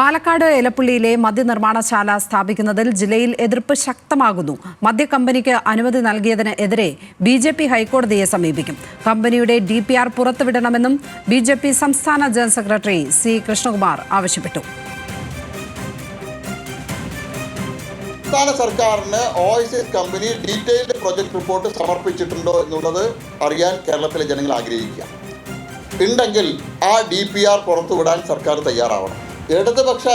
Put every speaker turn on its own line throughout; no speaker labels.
പാലക്കാട് എലപ്പുള്ളിയിലെ മദ്യനിർമ്മാണശാല സ്ഥാപിക്കുന്നതിൽ ജില്ലയിൽ എതിർപ്പ് ശക്തമാകുന്നു. മദ്യ കമ്പനിക്ക് അനുമതി നൽകിയതിനെതിരെ ബി ജെ പി ഹൈക്കോടതിയെ സമീപിക്കും. കമ്പനിയുടെ ഡി പി ആർ പുറത്തുവിടണമെന്നും ബി ജെ പി സംസ്ഥാന ജനറൽ സെക്രട്ടറി സി കൃഷ്ണകുമാർ ആവശ്യപ്പെട്ടു.
സംസ്ഥാന സർക്കാരിന് Oasis company detailed project report സമർപ്പിച്ചിട്ടുണ്ടോ എന്നുള്ളത് അറിയാൻ കേരളത്തിലെ ജനങ്ങൾ ആഗ്രഹിക്കുക. ഉണ്ടെങ്കിൽ ആ ഡി പി ആർ പുറത്തുവിടാൻ സർക്കാർ തയ്യാറാവണം. ഇടതുപക്ഷ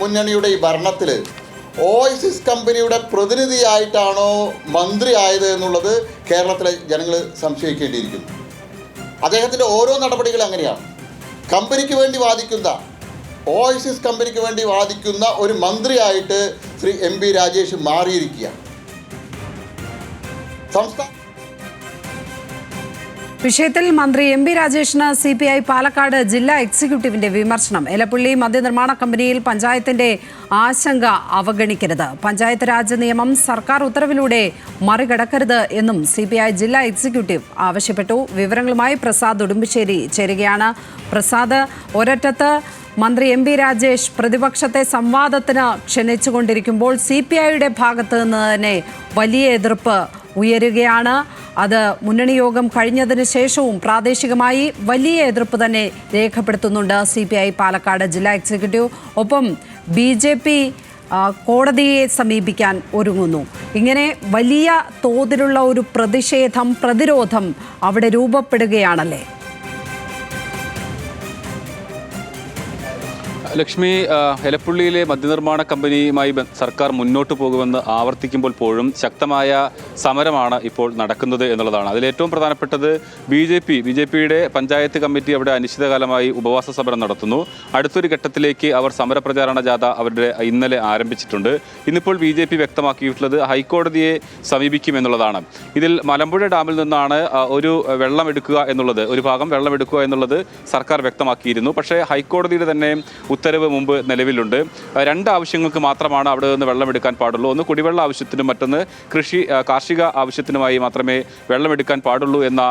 മുന്നണിയുടെ ഈ ഭരണത്തിൽ ഓയിസിസ് കമ്പനിയുടെ പ്രതിനിധിയായിട്ടാണോ മന്ത്രി ആയത് എന്നുള്ളത് കേരളത്തിലെ ജനങ്ങൾ സംശയിക്കേണ്ടിയിരിക്കുന്നു. അദ്ദേഹത്തിന്റെ ഓരോ നടപടികളും അങ്ങനെയാണ്. കമ്പനിക്ക് വേണ്ടി വാദിക്കുന്ന ഓയിസിസ് കമ്പനിക്ക് വേണ്ടി വാദിക്കുന്ന ഒരു മന്ത്രിയായിട്ട് ശ്രീ എം പി രാജേഷ് മാറിയിരിക്കുകയാണ്. സംസ്ഥാന
വിഷയത്തിൽ മന്ത്രി എം പി രാജേഷിന് സി പി ഐ പാലക്കാട് ജില്ലാ എക്സിക്യൂട്ടീവിന്റെ വിമർശനം. എലപ്പുള്ളി മദ്യനിർമ്മാണ കമ്പനിയിൽ പഞ്ചായത്തിന്റെ ആശങ്ക അവഗണിക്കരുത്. പഞ്ചായത്ത് രാജ് നിയമം സർക്കാർ ഉത്തരവിലൂടെ മറികടക്കരുത് എന്നും സി ജില്ലാ എക്സിക്യൂട്ടീവ് ആവശ്യപ്പെട്ടു. വിവരങ്ങളുമായി പ്രസാദ് ഉടുമ്പശ്ശേരി ചേരുകയാണ്. പ്രസാദ് ഒരറ്റത്ത് മന്ത്രി എം പി രാജേഷ് പ്രതിപക്ഷത്തെ സംവാദത്തിന് ക്ഷണിച്ചുകൊണ്ടിരിക്കുമ്പോൾ സി പി ഐയുടെ ഭാഗത്ത് നിന്ന് തന്നെ വലിയ എതിർപ്പ് ഉയരുകയാണ്. അത് മുന്നണി യോഗം കഴിഞ്ഞതിന് ശേഷവും പ്രാദേശികമായി വലിയ എതിർപ്പ് തന്നെ രേഖപ്പെടുത്തുന്നുണ്ട് സി പി ഐ പാലക്കാട് ജില്ലാ എക്സിക്യൂട്ടീവ്. ഒപ്പം ബി ജെ പി കോടതിയെ സമീപിക്കാൻ ഒരുങ്ങുന്നു. ഇങ്ങനെ വലിയ തോതിലുള്ള ഒരു പ്രതിഷേധം പ്രതിരോധം അവിടെ രൂപപ്പെടുകയാണല്ലേ?
ലക്ഷ്മി ഹെലപ്പുള്ളിയിലെ മദ്യനിർമ്മാണ കമ്പനിയുമായി സർക്കാർ മുന്നോട്ട് പോകുമെന്ന് ആവർത്തിക്കുമ്പോൾ പോലും ശക്തമായ സമരമാണ് ഇപ്പോൾ നടക്കുന്നത് എന്നുള്ളതാണ്. അതിലേറ്റവും പ്രധാനപ്പെട്ടത് B J P. B J പിയുടെ പഞ്ചായത്ത് കമ്മിറ്റി അവിടെ അനിശ്ചിതകാലമായി ഉപവാസ സമരം നടത്തുന്നു. അടുത്തൊരു ഘട്ടത്തിലേക്ക് അവർ സമരപ്രചാരണ ജാഥ അവരുടെ ഇന്നലെ ആരംഭിച്ചിട്ടുണ്ട്. ഇന്നിപ്പോൾ ബി ജെ പി വ്യക്തമാക്കിയിട്ടുള്ളത് ഹൈക്കോടതിയെ സമീപിക്കുമെന്നുള്ളതാണ്. ഇതിൽ മലമ്പുഴ ഡാമിൽ നിന്നാണ് ഒരു വെള്ളം എടുക്കുക എന്നുള്ളത് ഒരു ഭാഗം വെള്ളം എടുക്കുക എന്നുള്ളത് സർക്കാർ വ്യക്തമാക്കിയിരുന്നു. പക്ഷേ ഹൈക്കോടതിയുടെ തന്നെ ഉത്തരവ് മുമ്പ് നിലവിലുണ്ട്. രണ്ട് ആവശ്യങ്ങൾക്ക് മാത്രമാണ് അവിടെ നിന്ന് വെള്ളം എടുക്കാൻ പാടുള്ളൂ. ഒന്ന് കുടിവെള്ള ആവശ്യത്തിനും മറ്റൊന്ന് കൃഷി കാർഷിക ആവശ്യത്തിനുമായി മാത്രമേ വെള്ളം എടുക്കാൻ പാടുള്ളൂ എന്ന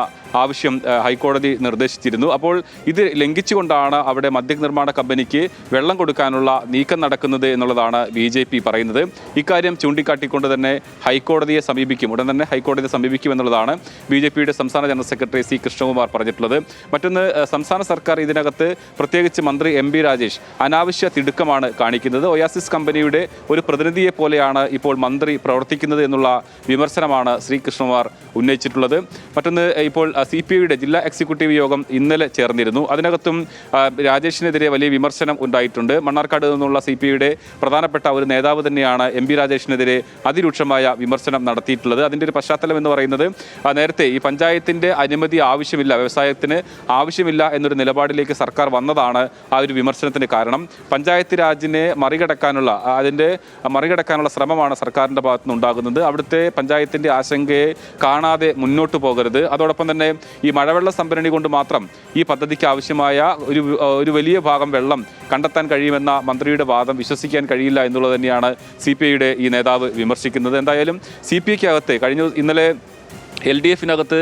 ആവശ്യം ഹൈക്കോടതി നിർദ്ദേശിച്ചിരുന്നു. അപ്പോൾ ഇത് ലംഘിച്ചുകൊണ്ടാണ് അവിടെ മദ്യ നിർമ്മാണ കമ്പനിക്ക് വെള്ളം കൊടുക്കാനുള്ള നീക്കം നടക്കുന്നത് എന്നുള്ളതാണ് ബി ജെ പി പറയുന്നത്. ഇക്കാര്യം ചൂണ്ടിക്കാട്ടിക്കൊണ്ട് തന്നെ ഹൈക്കോടതിയെ സമീപിക്കും. ഉടൻ തന്നെ ഹൈക്കോടതിയെ സമീപിക്കും എന്നുള്ളതാണ് ബി ജെ പിയുടെ സംസ്ഥാന ജനറൽ സെക്രട്ടറി സി കൃഷ്ണകുമാർ പറഞ്ഞിട്ടുള്ളത്. മറ്റൊന്ന് സംസ്ഥാന സർക്കാർ ഇതിനകത്ത് പ്രത്യേകിച്ച് മന്ത്രി എം ബി രാജേഷ് അനാവശ്യ തിടുക്കമാണ് കാണിക്കുന്നത്. ഒയാസിസ് കമ്പനിയുടെ ഒരു പ്രതിനിധിയെ പോലെയാണ് ഇപ്പോൾ മന്ത്രി പ്രവർത്തിക്കുന്നത് എന്നുള്ള വിമർശനമാണ് ശ്രീ കൃഷ്ണകുമാർ ഉന്നയിച്ചിട്ടുള്ളത്. മറ്റൊന്ന് ഇപ്പോൾ സി പി ഐയുടെ ജില്ലാ എക്സിക്യൂട്ടീവ് യോഗം ഇന്നലെ ചേർന്നിരുന്നു. അതിനകത്തും രാജേഷിനെതിരെ വലിയ വിമർശനം ഉണ്ടായിട്ടുണ്ട്. മണ്ണാർക്കാട് നിന്നുള്ള സി പി ഐയുടെ പ്രധാനപ്പെട്ട ഒരു നേതാവ് തന്നെയാണ് എം പി രാജേഷിനെതിരെ അതിരൂക്ഷമായ വിമർശനം നടത്തിയിട്ടുള്ളത്. അതിന്റെ ഒരു പശ്ചാത്തലം എന്ന് പറയുന്നത് നേരത്തെ ഈ പഞ്ചായത്തിന്റെ അനുമതി ആവശ്യമില്ല വ്യവസായത്തിന് ആവശ്യമില്ല എന്നൊരു നിലപാടിലേക്ക് സർക്കാർ വന്നതാണ് ആ ഒരു വിമർശനത്തിന് കാരണം. പഞ്ചായത്ത് രാജിനെ മറികടക്കാനുള്ള അതിന്റെ മറികടക്കാനുള്ള ശ്രമമാണ് സർക്കാരിന്റെ ഭാഗത്തുനിന്ന് ഉണ്ടാകുന്നത്. അവിടുത്തെ പഞ്ചായത്തിന്റെ ആശങ്കയെ കാണാതെ മുന്നോട്ട് പോകരുത്. അതോടൊപ്പം തന്നെ ഈ മഴവെള്ള സംഭരണി കൊണ്ട് മാത്രം ഈ പദ്ധതിക്ക് ആവശ്യമായ ഒരു ഒരു വലിയ ഭാഗം വെള്ളം കണ്ടെത്താൻ കഴിയുമെന്ന മന്ത്രിയുടെ വാദം വിശ്വസിക്കാൻ കഴിയില്ല എന്നുള്ളത് തന്നെയാണ് സി ഈ നേതാവ് വിമർശിക്കുന്നത്. എന്തായാലും സി പി ഐക്കകത്ത് കഴിഞ്ഞ ഇന്നലെ എൽ ഡി എഫിനകത്ത്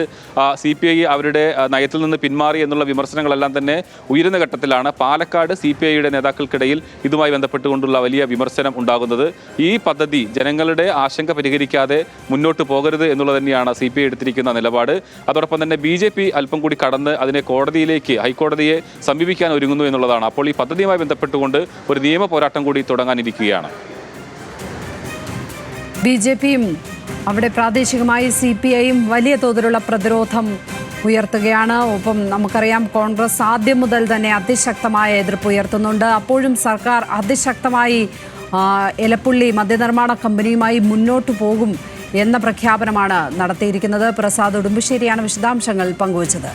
സി പി ഐ അവരുടെ നയത്തിൽ നിന്ന് പിന്മാറി എന്നുള്ള വിമർശനങ്ങളെല്ലാം തന്നെ ഉയരുന്ന ഘട്ടത്തിലാണ് പാലക്കാട് സി പി ഐയുടെ നേതാക്കൾക്കിടയിൽ ഇതുമായി ബന്ധപ്പെട്ടുകൊണ്ടുള്ള വലിയ വിമർശനം ഉണ്ടാകുന്നത്. ഈ പദ്ധതി ജനങ്ങളുടെ ആശങ്ക പരിഹരിക്കാതെ മുന്നോട്ട് പോകരുത് എന്നുള്ളത് തന്നെയാണ് സി പി ഐ എടുത്തിരിക്കുന്ന നിലപാട്. അതോടൊപ്പം തന്നെ ബി ജെ പി അല്പം കൂടി കടന്ന് അതിനെ കോടതിയിലേക്ക് ഹൈക്കോടതിയെ സമീപിക്കാൻ ഒരുങ്ങുന്നു എന്നുള്ളതാണ്. അപ്പോൾ ഈ പദ്ധതിയുമായി ബന്ധപ്പെട്ടുകൊണ്ട് ഒരു നിയമ പോരാട്ടം കൂടി തുടങ്ങാനിരിക്കുകയാണ്.
ബി ജെ പിയും അവിടെ പ്രാദേശികമായി സി പി ഐയും വലിയ തോതിലുള്ള പ്രതിരോധം ഉയർത്തുകയാണ്. ഒപ്പം നമുക്കറിയാം കോൺഗ്രസ് ആദ്യം മുതൽ തന്നെ അതിശക്തമായ എതിർപ്പ് ഉയർത്തുന്നുണ്ട്. അപ്പോഴും സർക്കാർ അതിശക്തമായി എലപ്പുള്ളി മദ്യനിർമ്മാണ കമ്പനിയുമായി മുന്നോട്ടു പോകും എന്ന പ്രഖ്യാപനമാണ് നടത്തിയിരിക്കുന്നത്. പ്രസാദ് ഉടുമ്പശ്ശേരിയാണ് വിശദാംശങ്ങൾ പങ്കുവച്ചത്.